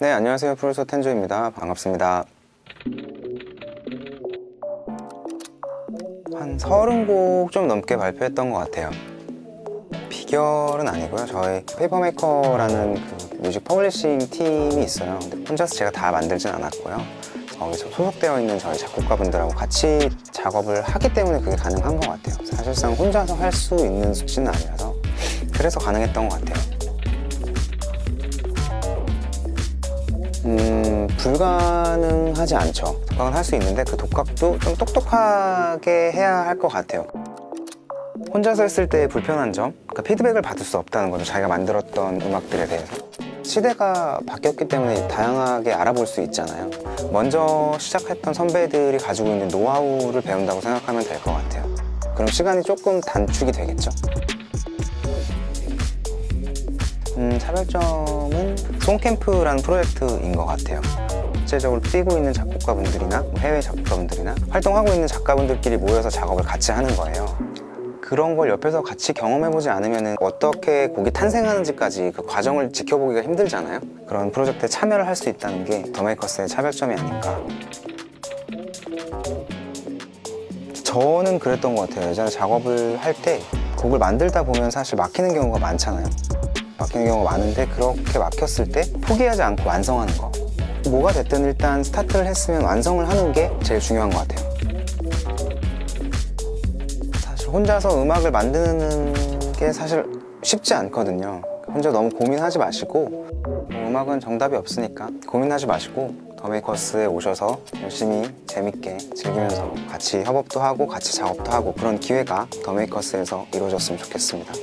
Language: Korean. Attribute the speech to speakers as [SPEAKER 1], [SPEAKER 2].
[SPEAKER 1] 네, 안녕하세요. 프로듀서 텐조입니다. 반갑습니다. 한 30곡 좀 넘게 발표했던 것 같아요. 비결은 아니고요. 저희 페이퍼메이커라는 그 뮤직 퍼블리싱 팀이 있어요. 근데 혼자서 제가 다 만들진 않았고요. 거기서 소속되어 있는 저희 작곡가분들하고 같이 작업을 하기 때문에 그게 가능한 것 같아요. 사실상 혼자서 할 수 있는 수치는 아니라서 그래서 가능했던 것 같아요. 음, 불가능하지 않죠. 독학은 할수 있는데 그 독학도 좀 똑똑하게 해야 할 것 같아요. 혼자서 했을 때 불편한 점, 그러니까 피드백을 받을 수 없다는 거죠. 자기가 만들었던 음악들에 대해서. 시대가 바뀌었기 때문에 다양하게 알아볼 수 있잖아요. 먼저 시작했던 선배들이 가지고 있는 노하우를 배운다고 생각하면 될 것 같아요. 그럼 시간이 조금 단축이 되겠죠. 음, 차별점은 송캠프라는 프로젝트인 것 같아요. 실제적으로 뛰고 있는 작곡가분들이나 뭐 해외 작곡가분들이나 활동하고 있는 작가분들끼리 모여서 작업을 같이 하는 거예요. 그런 걸 옆에서 같이 경험해보지 않으면 어떻게 곡이 탄생하는지까지 그 과정을 지켜보기가 힘들잖아요. 그런 프로젝트에 참여를 할 수 있다는 게 더메이커스의 차별점이 아닐까. 저는 그랬던 것 같아요. 예전에 작업을 할 때 곡을 만들다 보면 사실 막히는 경우가 많잖아요. 막히는 경우가 많은데 그렇게 막혔을 때 포기하지 않고 완성하는 거. 뭐가 됐든 일단 스타트를 했으면 완성을 하는 게 제일 중요한 것 같아요. 사실 혼자서 음악을 만드는 게 사실 쉽지 않거든요. 혼자 너무 고민하지 마시고 뭐 음악은 정답이 없으니까 고민하지 마시고 더메이커스에 오셔서 열심히 재밌게 즐기면서 같이 협업도 하고 같이 작업도 하고 그런 기회가 더메이커스에서 이루어졌으면 좋겠습니다.